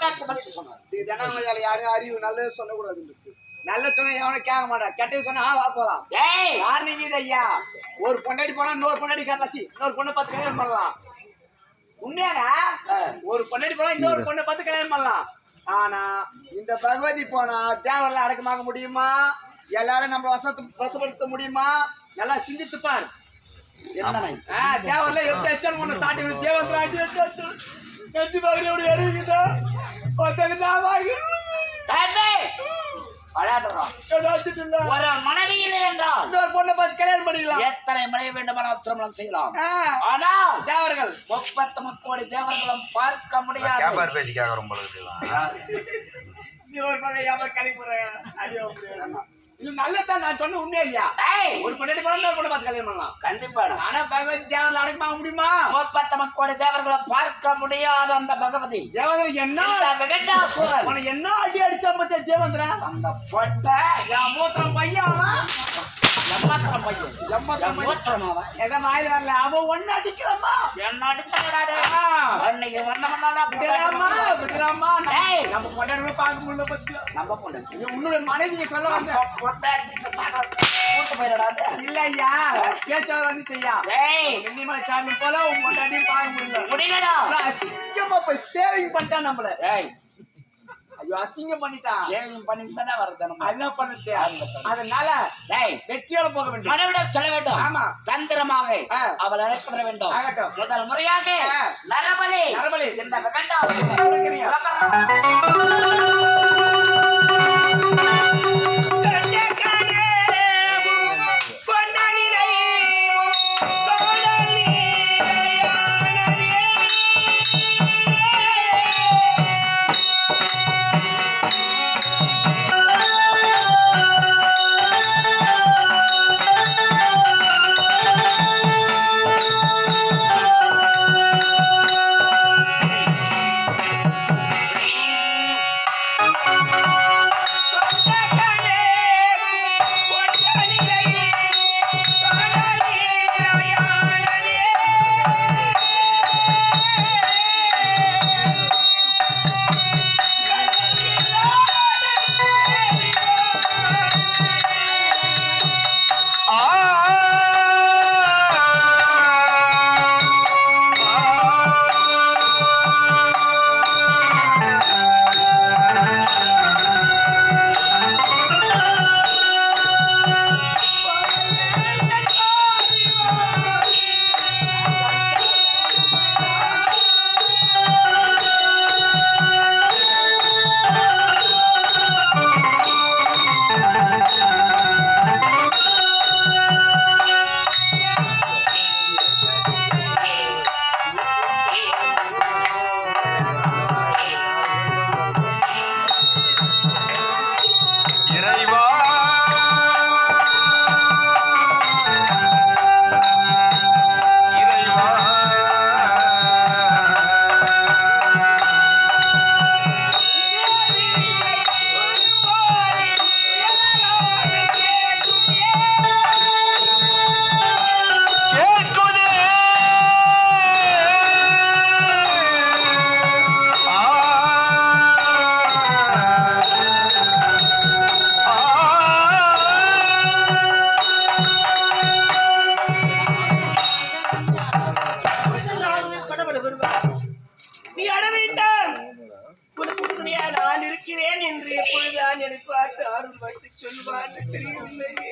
பத்தி சொன்னார். இது ஜனமதியால யாரும் அறிவு நல்லது சொல்லக்கூடாது நல்ல சொன்னா எவனும் கேட்க மாட்டான் கெட்டது சொன்னா வா போலாம். ஏய்! யார் நீங்க இது ஐயா? ஒரு பொண்டாடி போனா இன்னொரு பொண்டாடி கட்டலாசி இன்னொரு பொண்ணை பார்த்து கல்யாணம் பண்ணலாம். உண்மையாங்க? ஒரு பொண்டாடி போனா இன்னொரு பொண்ணை பார்த்து கல்யாணம் பண்ணலாம். ஆனா இந்த பகவதி போனா தேவரெல்லாம் அடக்கமாக்க முடியுமா? எல்லாரும் நம்ம வசத்து வசப்படுத்த முடியுமா? நல்லா சிந்தித்து பார். தேவரெல்லாம் எடுத்து வச்சாலும் ஒண்ணு சாட்டி. தேவத்துல அடி எடுத்து வச்சு. பகுதியில் ஒரு எரியுதா ஒருத்தங்க தான். ஒரு மனைவி இல்லை என்றால் இன்னொரு பொண்ணை பார்த்து கல்யாணம் பண்ணிக்கலாம் எத்தனை மனைவி வேண்டுமானால் திருமணம் செய்யலாம். ஆனால் தேவர்கள். முப்பத்து தேவர்களும் பார்க்க முடியாது. இருக்குதுலாம். நீ ஒரு அடியோ இல்ல நல்லதான் நான் சொன்ன உண்மையா இல்லையா? ஏய்! ஒரு பொண்ணாடி போனா இன்னொரு பொண்ணை பார்த்து கல்யாணம் பண்ணலாம். கண்டிப்பாடா. ஆனா பகவதி தேவரில் அடக்கமாக முடியுமா? முப்பத்து முக்கோடி தேவர்களை பார்க்க முடியாத அந்த பகவதி. தேவதர் என்ன? இந்த விகடாசுரன் உன என்ன அடி அடிச்சா தேவந்திரா அந்த பொட்டை. என் மூத்திரம் பையன் எம்மாத்திரம் பையன். எம்மத்திரம் எங்க வரல அவன் ஒண்ணு அடிக்கலாமா என்ன அடிச்சாடாடே. அன்னைக்கு வந்தவனாடா விடலாமா விடலாமா ஏய். நம்ம பொண்டாடி பார்க்க முடியல பத்தியா? நம்ம பொண்ணு உன்னோட மனைவியை சொல்ல வந்தேன். பொட்டாட்டிக்கு சாக இல்ல ஐயா வந்து செய்யா. ஏய். வெண்ணிமலை சாமி போல பொண்டாட்டியும் பார்க்க முடியல. முடியலடா. அசிங்கமா போய் சேவிங் பண்ணிட்டான் நம்மள. ஐயோ அசிங்கம் பண்ணிட்டான் சேவிங் பண்ணி தானே வருது நம்ம என்ன பண்ணிட்டு. அதனால ஏய் வெற்றியோட போக வேண்டும் மனைவிடம் செல்ல வேண்டும் ஆமா. தந்திரமாக. அவள் அழைத்து வர வேண்டும். முதல் முறையாக. நரபலி நரபலி. இந்த விகண்டாசுரன் Pelo lado incrível,